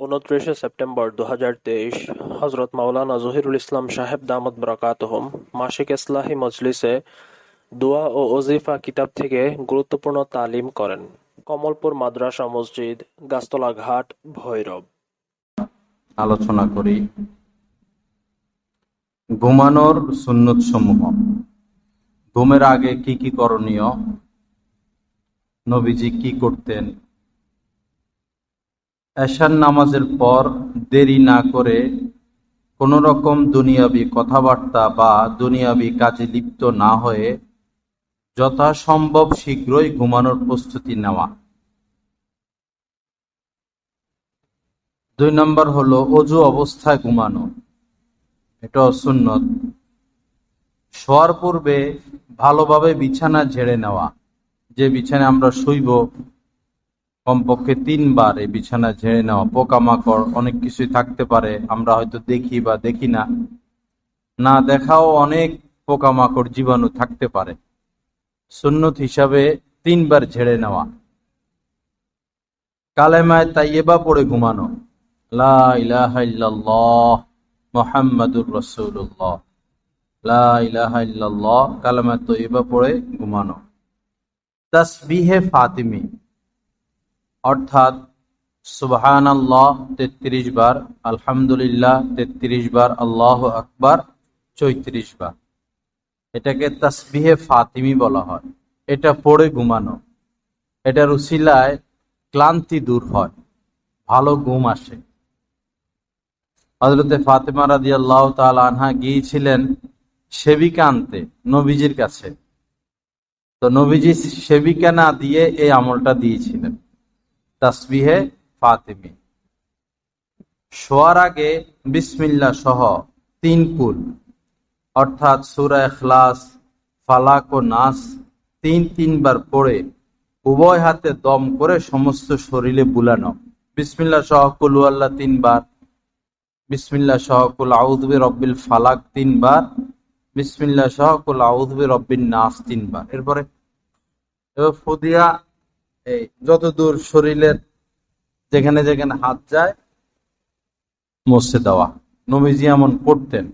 উনত্রিশে সেপ্টেম্বর দু তেইশ হজরত মাওলানা জহিরুল ইসলাম সাহেব দামদ বরাকাতহম, মাসিক ইসলাহি মজলিসে দোয়া ও ওজিফা কিতাব থেকে গুরুত্বপূর্ণ তালিম করেন। কমলপুর মাদ্রাসা মসজিদ গাস্তলা ঘাট, ভৈরব। আলোচনা করি। ঘুমানোর সুন্নত সমূহ ঘুমের আগে কি কি করণীয়? নবীজি কি করতেন? এশার নামাজের পর দেরি না করে কোন রকম দুনিয়াবি কথাবার্তা বা দুনিয়াবি কাজে লিপ্ত না হয়ে যথাসম্ভব শীঘ্রই ঘুমানোর প্রস্তুতি নেওয়া। দুই নম্বর হলো অজু অবস্থায় ঘুমানো। এটা সুন্নত। শোয়ার পূর্বে ভালোভাবে বিছানা ঝেড়ে নেওয়া। যে বিছানায় আমরা শুইব কমপক্ষে তিনবার এই বিছানা ঝেড়ে নেওয়া পোকামাকড় অনেক কিছুই থাকতে পারে, আমরা হয়তো দেখি বা দেখি না। না দেখাও অনেক পোকামাকড় জীবাণু থাকতে পারে। সুন্নত হিসাবে তিনবার ঝেড়ে নেওয়া। কালেমায় তাইয়েবা পড়ে ঘুমানো। লা রসুল্লাহ লা ইলাহা ইল্লাল্লাহ পড়ে ঘুমানো। তসবিহে ফাতিমি। অর্থাৎ সুবহান আল্লাহ তেত্রিশ বার, আলহামদুলিল্লাহ তেত্রিশ বার, আল্লাহ আকবার চৈত্রিশ বার। এটাকে তসবিহে ফাতিমি বলা হয়। এটা পড়ে ঘুমানো। এটার উসিলায় ক্লান্তি দূর হয়। ভালো ঘুম আসে। হজরতে ফাতেমা রাজি আল্লাহ তাল আনহা গিয়েছিলেন সেবিকা আনতে নবীজির কাছে। তো নবীজি সেবিকা না দিয়ে এই আমলটা দিয়েছিলেন। তাসবিহে ফাতেমি। শোয়ার আগে বিসমিল্লা সহ তিন কুল, অর্থাৎ সুরা এখলাস ফালাক ও নাস তিন তিনবার পড়ে উভয় হাতে দম করে সমস্ত শরীরে বুলানো। বিসমিল্লা সহ কুলু আল্লাহ তিনবার বিসমিল্লা সহকুল আউদবে রব্বিল ফালাক তিনবার বিসমিল্লা সহকুল আউদবে রব্বিন নাস তিনবার। এরপরে ফুদিয়া এই যত দূর শরীরের যেখানে যেখানে হাত যায় মসে দেওয়া। নবীজি এমন পড়তেন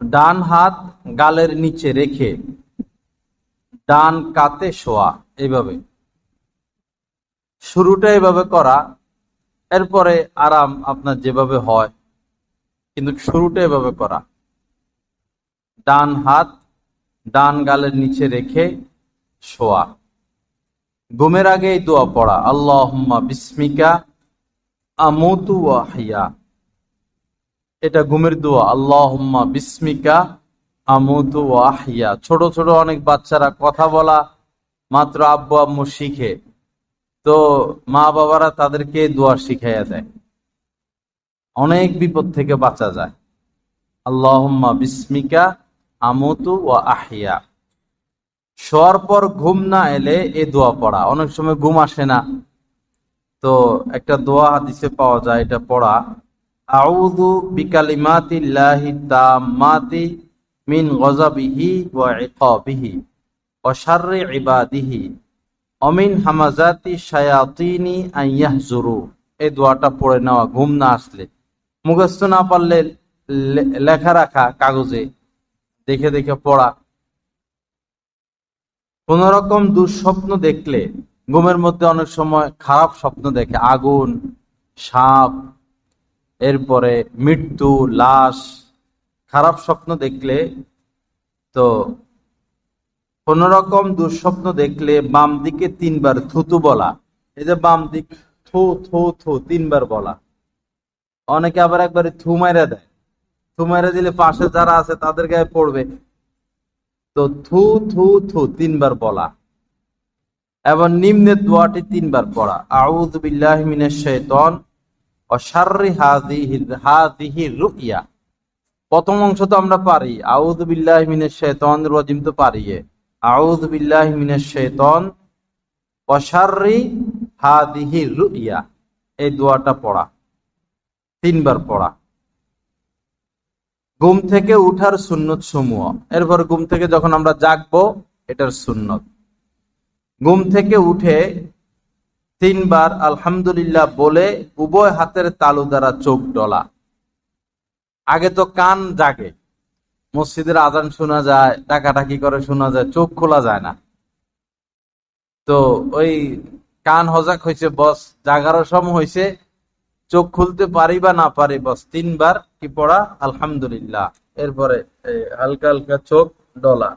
ডান হাত গালের নিচে রেখে, ডান কাতে শোয়া, এইভাবে। শুরুটা এভাবে করা, এরপরে আরাম আপনার যেভাবে হয়, কিন্তু শুরুটা এভাবে করা। ডান হাত ডান গালের নিচে রেখে শোয়া। ঘুমের আগে এই দোয়া পড়া। আল্লাহ বিস্মিকা আমতু আহিয়া এটা ঘুমের দোয়া। আল্লাহ বিস্মিকা আমতু আহিয়া ছোট ছোট অনেক বাচ্চারা কথা বলা মাত্র আব্বু আম্মু শিখে। তো মা বাবারা তাদেরকে দোয়া শিখাইয়া দেয়। অনেক বিপদ থেকে বাঁচা যায়। আল্লাহম্মা বিস্মিকা আমতু ও আহিয়া। শোয়ার পর ঘুম না এলে এ দোয়া পড়া। অনেক সময় ঘুম আসে না। তো একটা দোয়া হাদিসে পাওয়া যায়, এটা পড়া। আউযু বিকালিমাতিল্লাহি তাম্মাতি মিন গজাবিহি ওয়া ইকাবিহি ওয়া শাররি ইবাদিহি অমিন হামাজাতি শায়াতিনি এই দোয়াটা পড়ে নেওয়া, ঘুম না আসলে। মুখস্থ না পারলে লেখা রাখা কাগজে। দেখে দেখে পড়া। কোন রকম দুঃস্বপ্ন দেখলে ঘুমের মধ্যে অনেক সময় খারাপ স্বপ্ন দেখে। আগুন, সাপ, এরপরে মৃত্যু, লাশ, খারাপ স্বপ্ন দেখলে তো কোন রকম দুঃস্বপ্ন দেখলে বাম দিকে তিনবার থুতু বলা। এই যে বাম দিক থু থু থু তিনবার বলা। অনেকে আবার একবারে থু মাইরা দেয়। থু দিলে পাশে যারা আছে তাদের গায়ে পড়বে। তো থু থু থু, তিনবার বলা। এবং নিম্নের দোয়াটি তিনবার পড়া। আউযু বিল্লাহি মিনাশ শাইতান ওয়া শাররি হাযিহি হাযিহি প্রথম অংশ তো আমরা পারি। আউদ বিল্লাহি শাইতানির রাজিম তো পারি আউদ বিল্লাহি মিনাশ শাইতান ওয়া শাররি হাযিহি রুইয়া এই দোয়াটা পড়া। তিনবার পড়া। ঘুম থেকে উঠার সুন্নত সমূহ। এরপর ঘুম থেকে যখন আমরা জাগবো, এটার সুন্নত। ঘুম থেকে উঠে তিনবার আলহামদুলিল্লাহ বলে উভয় হাতের তালু দ্বারা চোখ ডলা। আগে তো কান জাগে। মসজিদের আজান শোনা যায়, টাকাটাকি করে শোনা যায়, চোখ খোলা যায় না। তো ওই কান হজাক হয়েছে বস, জাগারও সম হয়েছে চোখ খুলতে পারি বা না পারি, বস, তিনবার কি পড়া? আলহামদুলিল্লাহ। এরপরে হালকা হালকা চোখ ডলা।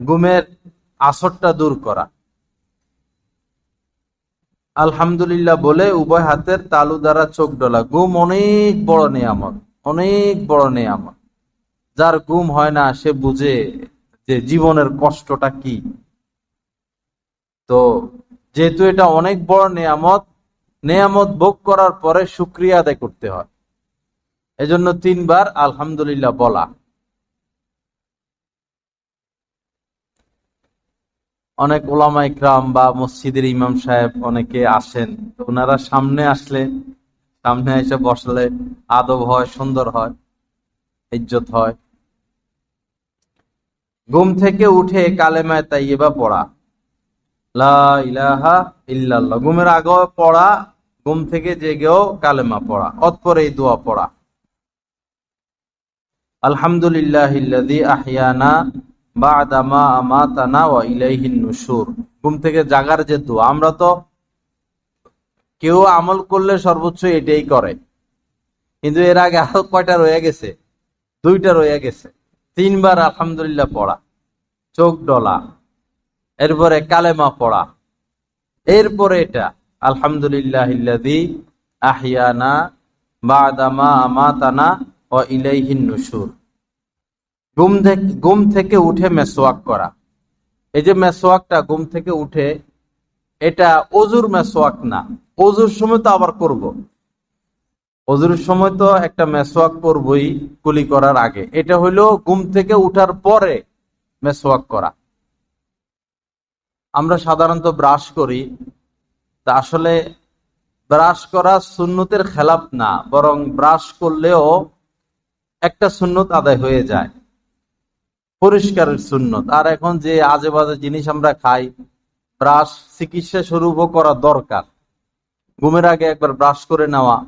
ঘুমের আসরটা দূর করা। আলহামদুলিল্লাহ বলে উভয় হাতের তালু দ্বারা চোখ ডলা। গুম অনেক বড় নিয়ামত, অনেক বড় নিয়ামত। যার গুম হয় না, সে বুঝে যে জীবনের কষ্টটা কি। তো যেহেতু এটা অনেক বড় নিয়ামত নিয়ামত ভোগ করার পরে শুক্রিয়া আদায় করতে হয়। এজন্য তিনবার আলহামদুলিল্লাহ বলা। অনেক ওলামা ইকরাম বা মসজিদের ইমাম সাহেব অনেকে আসেন। ওনারা সামনে আসলে, সামনে এসে বসলে আদব হয়, সুন্দর হয়, ইজ্জত হয়। ঘুম থেকে উঠে কালেমায় তাইয়েবা পড়া। লা ইলাহা ইল্লাল্লাহ। ঘুমের আগে পড়া ঘুম থেকে জেগেও কালেমা পড়া, অতপর এই দোয়া পড়া। আলহামদুলিল্লাহ ঘুম থেকে জাগার যে দোয়া, আমরা তো কেউ আমল করলে সর্বোচ্চ এটাই করে। কিন্তু এর আগে আরও কয়টা রয়ে গেছে? দুইটা রয়ে গেছে। তিনবার আলহামদুলিল্লাহ পড়া, চোখ ডলা, এরপরে কালেমা পড়া, এরপরে এটা। আলহামদুলিল্লাহ আহিয়ানা বাদামা আমাতানা ও ইলাইহিন নুশুর। ঘুম থেকে উঠে করা। এই যে থেকে উঠে, এটা অজুর না। অজুর সময় তো আবার করব। অজুর সময় তো একটা মেসোয়াক করবই কুলি করার আগে। এটা হইল ঘুম থেকে উঠার পরে মেসোয়াক করা। আমরা সাধারণত ব্রাশ করি তা আসলে ব্রাশ করা সুন্নতের খেলাপ না, বরং ব্রাশ করলেও একটা সুন্নত আদায় হয়ে যায়। পরিষ্কারের সুন্নত। আর এখন যে আজে বাজে জিনিস আমরা খাই, ব্রাশ চিকিৎসা স্বরূপও করা দরকার। ঘুমের আগে একবার ব্রাশ করে নেওয়া।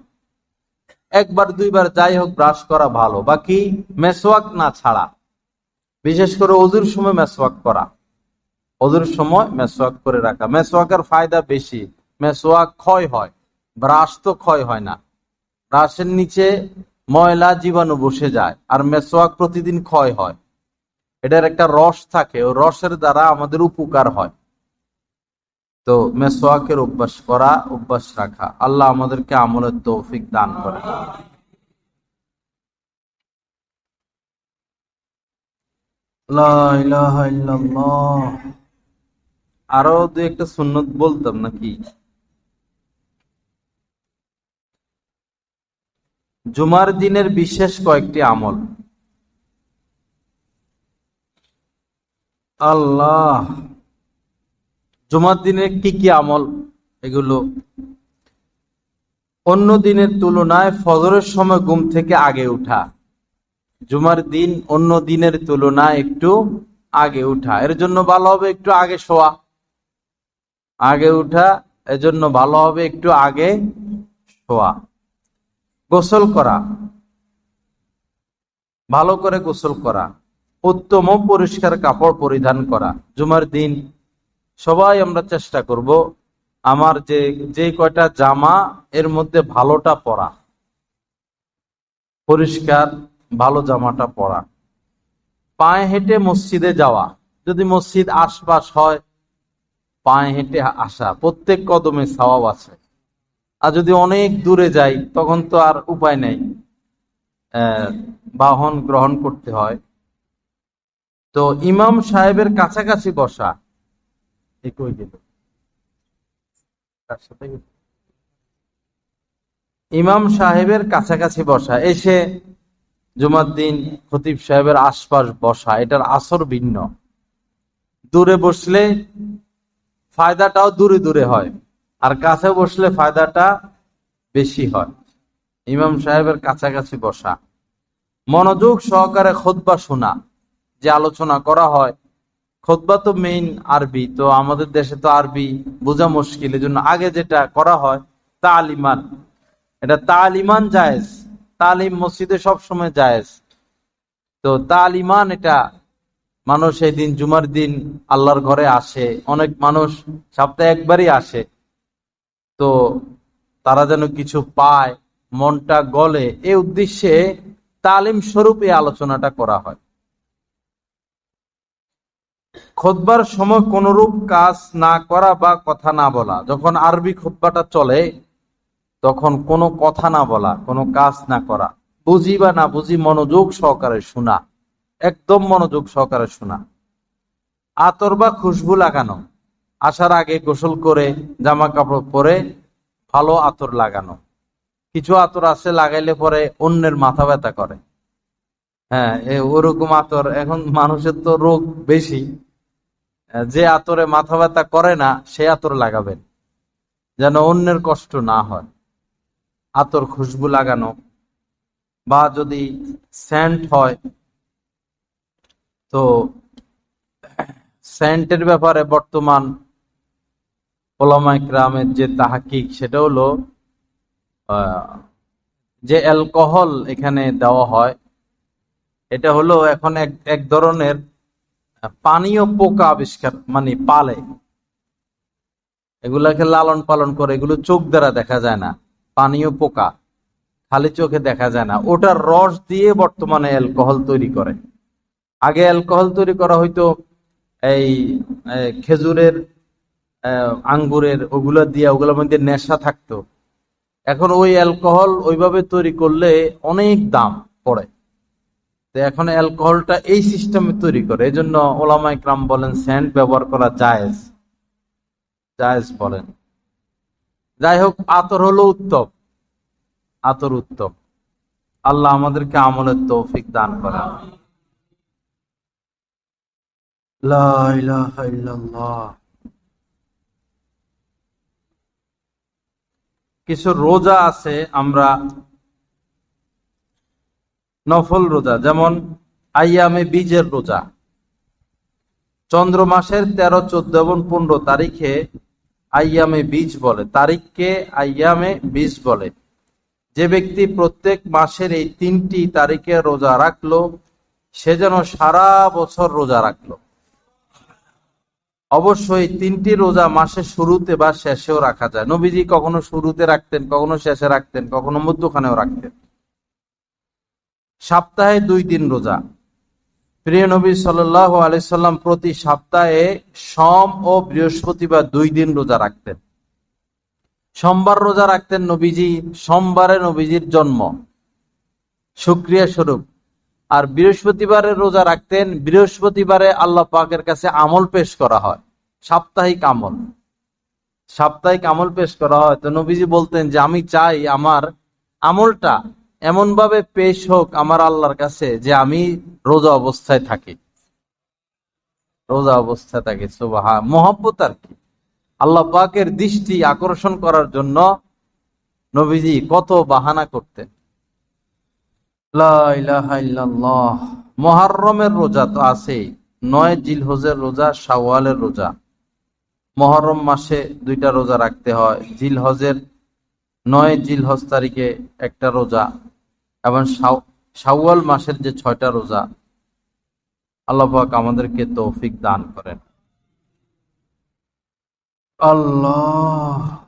একবার, দুইবার যাই হোক ব্রাশ করা ভালো। বাকি মেসওয়াক না ছাড়া। বিশেষ করে অজুর সময় মেসওয়াক করা। অজুর সময় মেসওয়াক করে রাখা। মেসওয়াকের ফায়দা বেশি। মেসওয়াক ক্ষয় হয়, ব্রাশ তো ক্ষয় হয় না। ব্রাশের নিচে ময়লা জীবাণু বসে যায় আর মেসওয়াক প্রতিদিন ক্ষয় হয়। এটার একটা রস থাকে, ও রসের দ্বারা আমাদের উপকার হয়। তো মেসোয়াকের অভ্যাস করা, অভ্যাস রাখা, আল্লাহ আমাদেরকে আমলের তৌফিক দান করে। আরও দু একটা সুন্নত বলতাম নাকি? জুমার দিনের বিশেষ কয়েকটি আমল। আল্লাহ, জুমার দিনের কি কি আমল? এগুলো অন্য দিনের তুলনায় ফজরের সময় ঘুম থেকে আগে উঠা। জুমার দিন অন্য দিনের তুলনায় একটু আগে উঠা। এর জন্য ভালো হবে একটু আগে শোয়া। আগে উঠা এজন্য ভালো হবে একটু আগে শোয়া। গোসল করা। ভালো করে গোসল করা। উত্তম পরিষ্কার কাপড় পরিধান করা। জুমার দিন সবাই আমরা চেষ্টা করব আমার যে যে কয়টা জামা, এর মধ্যে ভালোটা পরা। পরিষ্কার, ভালো জামাটা পরা। পায়ে হেঁটে মসজিদে যাওয়া। যদি মসজিদ আশপাশ হয়, পায়ে হেঁটে আসা। প্রত্যেক কদমে সওয়াব আছে। আর যদি অনেক দূরে যাই, তখন তো আর উপায় নেই। বাহন গ্রহণ করতে হয়। তো ইমাম সাহেবের কাছাকাছি বসা কই গেল? ইমাম সাহেবের কাছাকাছি বসা, এসে জুমার দিন খতিব সাহেবের আশপাশ বসা, এটার আসর ভিন্ন। দূরে বসলে ফায়দাটাও দূরে দূরে হয়। আর কাছে বসলে ফায়দাটা বেশি হয়। ইমাম সাহেবের কাছাকাছি বসা। মনোযোগ সহকারে খোদবা শোনা, যে আলোচনা করা হয়। খোদবা তো মেইন আরবি, তো আমাদের দেশে তো আরবি বোঝা মুশকিল। এই জন্য আগে যেটা করা হয়, তালিমান। এটা তালিমান জায়েজ। তালিম মসজিদে সবসময় জায়েজ। তো তালিমান এটা মানুষ এই দিন জুমার দিন আল্লাহর ঘরে আসে। অনেক মানুষ সপ্তাহে একবারই আসে। তো তারা যেন কিছু পায়, মনটা গলে এই উদ্দেশ্যে তালিম স্বরূপ এই আলোচনাটা করা হয়। খোদবার সময় কোনরূপ কাজ না করা বা কথা না বলা, যখন আরবি খোদবাটা চলে, তখন কোনো কথা না বলা, কোনো কাজ না করা, বুঝি বা না বুঝি মনোযোগ সহকারে শোনা, একদম মনোযোগ সহকারে শোনা, আতর বা খুশবু লাগানো আসার আগে গোসল করে জামা কাপড় পরে ভালো আতর লাগানো। কিছু আতর আছে, লাগাইলে পরে অন্যের মাথা ব্যথা করে। হ্যাঁ ওরকম আতর। এখন মানুষের তো রোগ বেশি। যে আতরে মাথা ব্যথা করে না, সে আতর লাগাবেন। যেন অন্যের কষ্ট না হয়। আতর খুশবু লাগানো। বা যদি স্যান্ট হয়, তো স্যান্টের ব্যাপারে বর্তমান ওলামাই গ্রামের যে তাহাকিক, সেটা হলো যে অ্যালকোহল এখানে দেওয়া হয়, এটা হলো এখন এক এক ধরনের পানীয় পোকা আবিষ্কার মানে পালে। এগুলাকে লালন পালন করে, এগুলো চোখ দ্বারা দেখা যায় না, পানীয় পোকা, খালি চোখে দেখা যায় না। ওটার রস দিয়ে বর্তমানে অ্যালকোহল তৈরি করে। আগে অ্যালকোহল তৈরি করা হয়তো এই খেজুরের আঙ্গুরের ওগুলো দিয়ে ওগুলোর মধ্যে নেশা থাকতো। এখন ওই অ্যালকোহল ওইভাবে তৈরি করলে অনেক দাম পড়ে। তো এখন অ্যালকোহলটা এই সিস্টেমে তৈরি করে এই জন্য ওলামাই ক্রাম বলেন স্যান্ড ব্যবহার করা জায়েজ। জায়েজ বলেন। যাই হোক, আতর হলো উত্তম। আতর উত্তম। আল্লাহ আমাদেরকে আমলের তৌফিক দান করেন। লা ইলাহা ইল্লাল্লাহ। কিছু রোজা আছে, আমরা নফল রোজা, যেমন আইয়ামে বীজের রোজা। চন্দ্র মাসের তেরো, চোদ্দ এবং পনেরো তারিখে আইয়ামে বীজ বলে, তারিখকে আইয়ামে বীজ বলে। যে ব্যক্তি প্রত্যেক মাসের এই তিনটি তারিখে রোজা রাখল, সে যেন সারা বছর রোজা রাখল। অবশ্যই তিনটি রোজা মাসের শুরুতে বা শেষেও রাখা যায়। নবীজি কখনো শুরুতে রাখতেন, কখনো শেষে রাখতেন, কখনো মধ্যখানেও রাখতেন। সপ্তাহে দুই দিন রোজা। প্রিয় নবী সাল্লাহ আলাইসাল্লাম প্রতি সপ্তাহে সোম ও বৃহস্পতিবার দুই দিন রোজা রাখতেন। সোমবার রোজা রাখতেন নবীজি, সোমবারে নবীজির জন্ম। সুক্রিয়া স্বরূপ। আর বৃহস্পতিবারে রোজা রাখতেন, বৃহস্পতিবারে আল্লাহ পাকের কাছে আমল পেশ করা হয়। সাপ্তাহিক আমল। সাপ্তাহিক আমল পেশ করা হয়। তো নবীজি বলতেন যে, আমি চাই আমার আমলটা এমন ভাবে পেশ হোক আমার আল্লাহর কাছে যে আমি রোজা অবস্থায় থাকি। রোজা অবস্থায় থাকি সুবাহা মোহাব্বত আর কি। আল্লাহ পাকের দৃষ্টি আকর্ষণ করার জন্য নবীজি কত বাহানা করতেন। মহারমের রোজা তো আছেই নয় জিলহজের রোজা, শাওয়ালের রোজা। মহরম মাসে দুইটা রোজা রাখতে হয়। জিলহজের নয় জিলহজ তারিখে একটা রোজা এবং শাও- শাওয়াল মাসের যে ছয়টা রোজা, আল্লাহ পাক আমাদেরকে তৌফিক দান করেন। আল্লাহ।